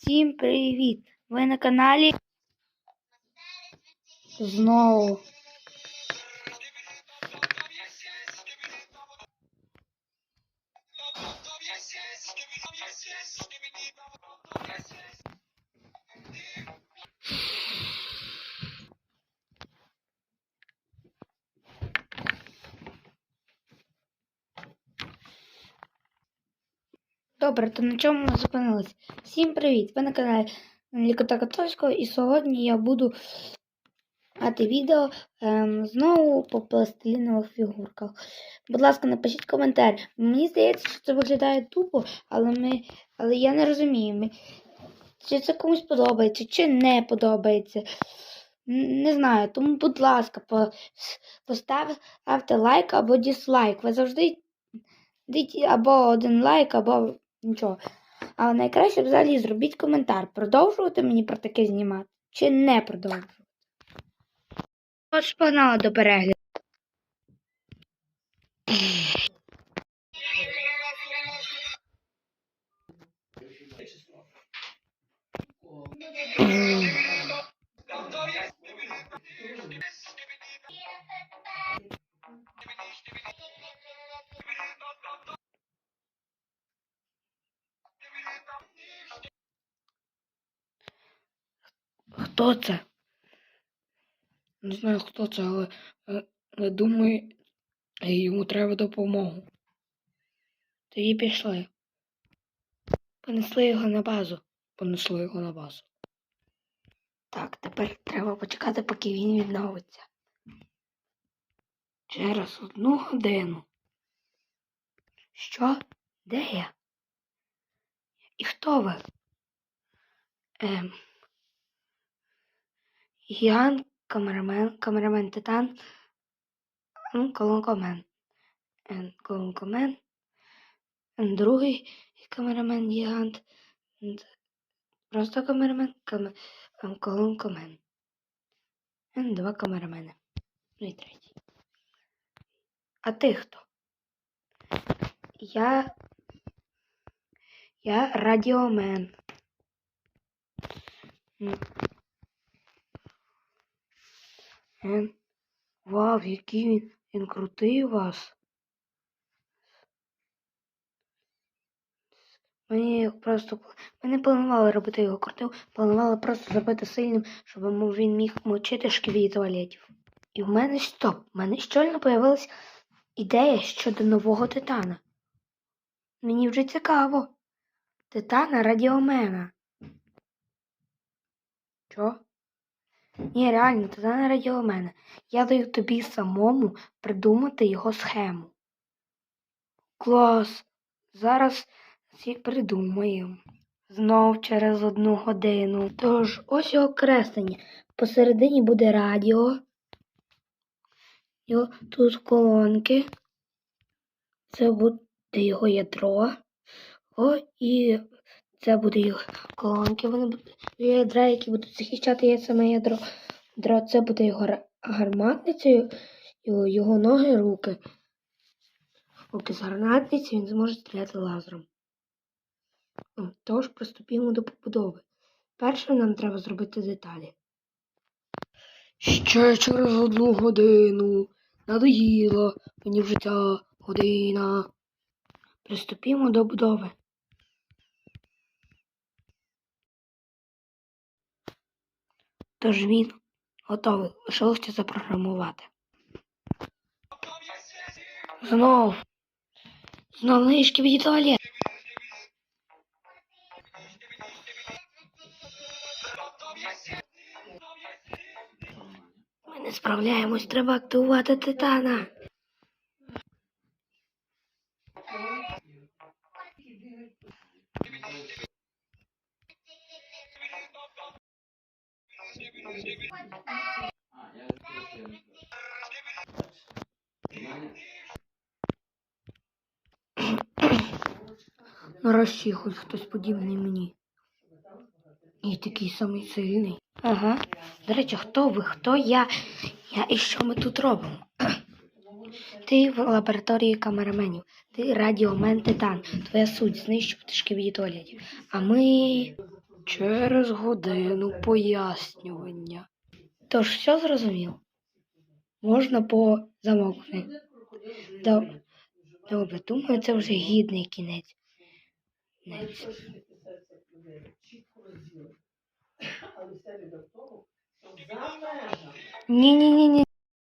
Всім привіт! Ви на каналі знову. Добре, то на чому ми зупинились? Всім привіт! Ви на каналі Лікота Котовського і сьогодні я буду мати відео ем, знову по пластилінових фігурках. Будь ласка, напишіть коментар. Мені здається, що це виглядає тупо, але, ми, але я не розумію, ми, чи це комусь подобається, чи не подобається. Не знаю, тому, будь ласка, по- поставте лайк або дізлайк. Ви завжди або один лайк, або нічого. Але найкраще взагалі зробіть коментар. Продовжувати мені про таке знімати чи не продовжувати. Отож, погнали до перегляду. Хто це? Не знаю, хто це, але, е, але думаю, йому треба допомогу. Тоді пішли. Понесли його на базу. Понесли його на базу. Так, тепер треба почекати, поки він відновиться. Через одну годину. Що? Де я? І хто ви? Ем. Ян, камерамен, камерамен Титан, колонкомен. Ен, колонкомен. Другий камерамен Гігант. Просто камерамен, каме, ем, колонкомен. Два камерамени. Ну і третій. А ти хто? Я. Я радіомен. Ен. Вау, який він, він крутий у вас. Мені просто ми не планували робити його крутим, планували просто зробити сильним, щоб він міг мочити шківі туалетів. І в мене стоп, в мене щойно появилась ідея щодо нового титана. Мені вже цікаво. Титана радіомена. Що? Ні, реально, титана радіомена. Я даю тобі самому придумати його схему. Клас. Зараз всі придумаємо. Знов через одну годину. Тож, ось його креслення. Посередині буде радіо. Його, тут колонки. Це буде його ядро. О, і це буде його колонки. Вони будуть ядра, які будуть захищати є саме ядро. Ядро це буде його гарматниця, його, його ноги, руки. Руки з гарматниці він зможе стріляти лазером. Тож приступімо до побудови. Перше нам треба зробити деталі. Ще через одну годину. Надоїло мені вже ця година. Приступімо до будови. Тож він готовий. Лишилося запрограмувати. Знов. Знов нишки від туалет. Ми не справляємось, треба активувати титана. Нарешті хоч хтось подібний мені. І такий самий сильний. Ага. До речі, хто ви? Хто я? Я і що ми тут робимо? Ти в лабораторії камераменів. Ти радіомен Титан. Твоя суть знищувати шківі туалетів. А ми. Через годину пояснювання. Тож все зрозуміло. Можна по замовкни. Добре. Думаю, це вже гідний кінець. Кінець. Ні, ні, ні, ні.